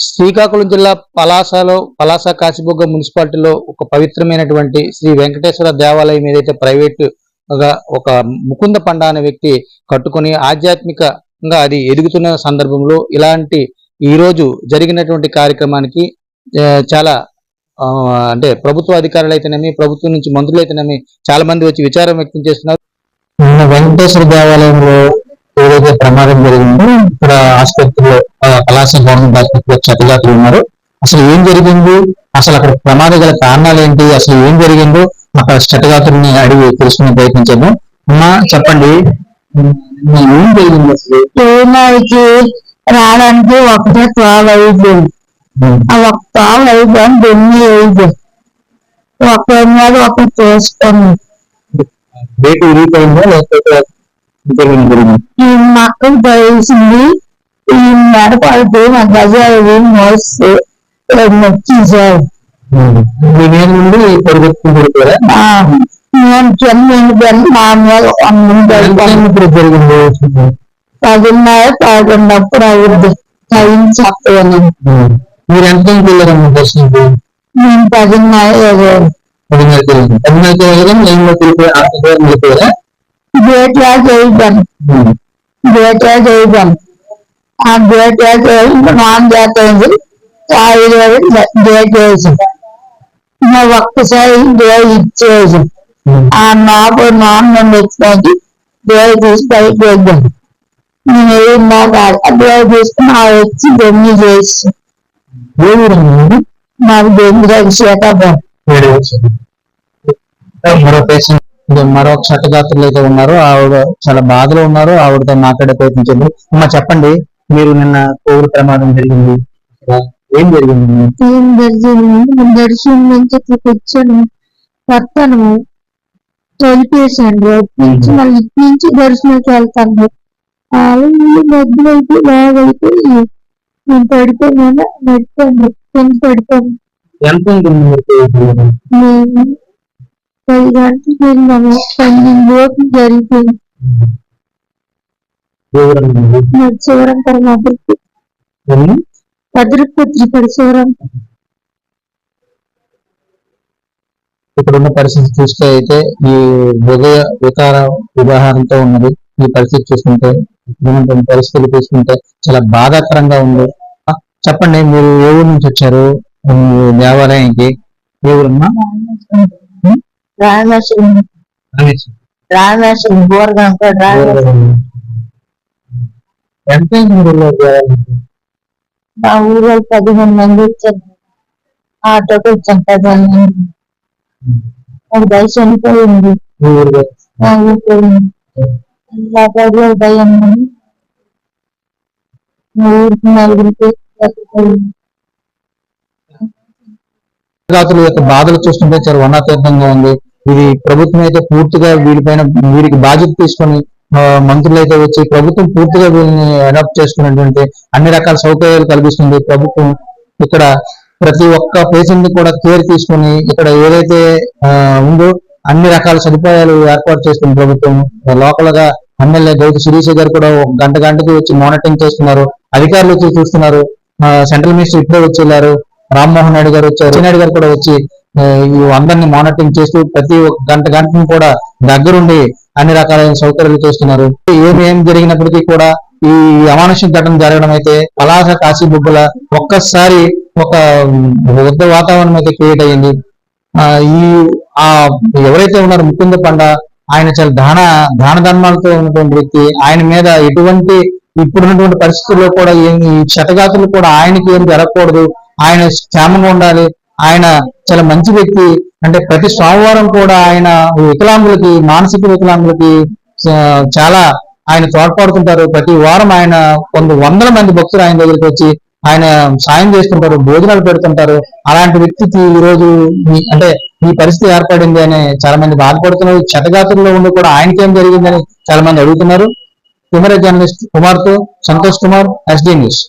శ్రీకాకుళం జిల్లా పలాసలో పలాస కాశీబుగ్గ మున్సిపాలిటీలో ఒక పవిత్రమైనటువంటి శ్రీ వెంకటేశ్వర దేవాలయం ఏదైతే ప్రైవేటుగా ఒక ముకుంద పండ అనే వ్యక్తి కట్టుకొని ఆధ్యాత్మికంగా అది ఎదుగుతున్న సందర్భంలో ఇలాంటి ఈ రోజు జరిగినటువంటి కార్యక్రమానికి చాలా అంటే ప్రభుత్వ అధికారులు అయితేనేమి ప్రభుత్వం నుంచి మంత్రులు అయితేనేమి చాలా మంది వచ్చి విచారం వ్యక్తం చేస్తున్నారు. వెంకటేశ్వర దేవాలయంలో ఏదైతే ప్రమాదం జరిగిందో ఇక్కడ ఆసుపత్రిలో పలాస గవర్నమెంట్ ఆసుపత్రిలో క్షతగాతులు ఉన్నారు. అసలు ఏం జరిగింది? అసలు అక్కడ ప్రమాద గల కారణాలు ఏంటి? అసలు ఏం జరిగిందో అక్కడ క్షతగాతుల్ని అడిగి తెలుసుకునే ప్రయత్నించాము అమ్మా చెప్పండి. ఏం జరిగింది అసలు? రావడానికి ఒకటే తోవ అయిపోయింది. ఆ ఒక తోవ అయిపోయింది దొన్ని అయిపోయింది. ఒకరి మీద ఒకరు తోసుకొని రేటు విరిగిపోయిందా లేకపోతే ఇంకేమైనా జరిగింది? ఈ మక్కలు పడేసింది ఈ మెడ పడితే మా గజాలు మోస్తే మీ నుండి నేను మీద ఇప్పుడు జరిగింది పదిన్నర పదకొండప్పుడు అవుద్ది టైం చెప్పాను మీరు ఎంత టైంకి వెళ్ళారమ్మా దర్శనంకి నేను పదిన్నర వెళ్ళిపోయారా చేయగలను చేయగలను ఆ గేట్లా చేసి నాన్న చేస్తుంది కాయలు గేట్ వేసి నా ఒక్కసారి గేట్ ఇచ్చేసి ఆ నాకు నాన్న వచ్చినది గేట్ తీసి బయట వెళ్ళాను. నేను ఏమన్నా కాదు ఆ తీసుకుని ఆ వచ్చి దొంగి చేసి ఏ ఊరమ్మా మీది? నాకు దొంగి సీతాపం ఏడు మరో క్షతగాత్రులు అయితే ఉన్నారు. ఆవిడ చాలా బాధలో ఉన్నారు. ఆవిడతో మాట్లాడే ప్రయత్నించండి అమ్మా చెప్పండి. మీరు నిన్న కోవిడ్ ప్రమాదం జరిగింది. ఏం జరిగింది? ఏం జరిగింది? దర్శనం నుంచి ఇక్కడికి వచ్చాను వస్తాను తొలిపేశాను నుంచి మళ్ళీ ఇటు నుంచి దర్శనంకి వెళ్తాను. వాళ్ళు మధ్యలో అయితే బాగా అయిపోయి నేను పడిపోయినా. నడిపోయాను కింద పడిపోయాను? ఎంత? నేను పది గంటలకు వెళ్ళాము. పన్నెండు లోపు జరిగిపోయింది ఏ ఊరమ్మా మీది? నా చివరం పరమాపరికి ఎన్ని? భద్రపుత్రి పడి చివరం ఇక్కడ ఉన్న పరిస్థితి చూస్తే అయితే ఈ హృదయ వికార వివాహారంతో ఉన్నది. ఈ పరిస్థితి చూస్తుంటే ఉన్నటువంటి పరిస్థితులు చూస్తుంటే చాలా బాధాకరంగా ఉంది. చెప్పండి మీరు ఏ ఊరు నుంచి వచ్చారు? దేవాలయానికి ఏ ఊరమ్మా రామేశ్వరం. రామేశ్వరం. రామేశ్వరం ఎంత ఊళ్ళో? మా ఊళ్ళో పదిహేను మంది వచ్చారు. ఆటోకి వచ్చాం పదిహేను మంది. ఒక దయ చనిపోయింది. మీ ఊరిలో? భయం మా ఊరికి నలుగురికి. రాత్రుల యొక్క బాధలు చూస్తుంటే చాలా వర్ణాతీర్థంగా ఉంది. ఇది ప్రభుత్వం అయితే పూర్తిగా వీరిపైన వీరికి బాధ్యత తీసుకొని మంత్రులు అయితే వచ్చి ప్రభుత్వం పూర్తిగా వీళ్ళని అడాప్ట్ చేసుకున్నటువంటి అన్ని రకాల సౌకర్యాలు కల్పిస్తుంది. ప్రభుత్వం ఇక్కడ ప్రతి ఒక్క పేషెంట్ని కూడా కేర్ తీసుకొని ఇక్కడ ఏదైతే ఉందో అన్ని రకాల సదుపాయాలు ఏర్పాటు చేస్తుంది ప్రభుత్వం. లోకల్గా ఎమ్మెల్యే గౌతు శిరీష గారు కూడా ఒక గంట గంటకి వచ్చి మానిటరింగ్ చేస్తున్నారు. అధికారులు వచ్చి చూస్తున్నారు. సెంట్రల్ మినిస్టర్ ఇప్పుడే వచ్చి వెళ్ళారు. రామ్మోహన్ నాయుడు గారు వచ్చారు. నాయుడు గారు కూడా వచ్చి అందరిని మానిటరింగ్ చేస్తూ ప్రతి ఒక్క గంట గంటను కూడా దగ్గరుండి అన్ని రకాలైన సౌకర్యాలు చేస్తున్నారు. ఏమి ఏం జరిగినప్పటికీ కూడా ఈ అమానుష్యం ఘటన జరగడం అయితే పలాస కాశీ బుబ్బల ఒక్కసారి ఒక వృద్ధ వాతావరణం అయితే క్రియేట్ అయ్యింది. ఈ ఆ ఎవరైతే ఉన్నారో ముకుంద పండ ఆయన చాలా దాన దాన ధర్మాలతో ఉన్నటువంటి వ్యక్తి ఆయన మీద ఎటువంటి ఇప్పుడున్నటువంటి పరిస్థితుల్లో కూడా ఏం- ఈ క్షతగాతులు కూడా ఆయనకి ఏం జరగకూడదు. ఆయన క్షేమంగా ఉండాలి. ఆయన చాలా మంచి వ్యక్తి. అంటే ప్రతి సోమవారం కూడా ఆయన వికలాంగులకి మానసిక వికలాంగులకి చాలా ఆయన తోడ్పడుతుంటారు. ప్రతి వారం ఆయన కొంత వందల మంది భక్తులు ఆయన దగ్గరికి వచ్చి ఆయన సాయం చేస్తుంటారు భోజనాలు పెడుతుంటారు. అలాంటి వ్యక్తికి ఈ రోజు అంటే ఈ పరిస్థితి ఏర్పడింది అని చాలా మంది బాధపడుతున్నారు. క్షతగాతుల్లో ఉండి కూడా ఆయనకి ఏం జరిగిందని చాలా మంది అడుగుతున్నారు. కెమెరా జర్నలిస్ట్ కుమార్తో సంతోష్ కుమార్ ఎస్డీ న్యూస్.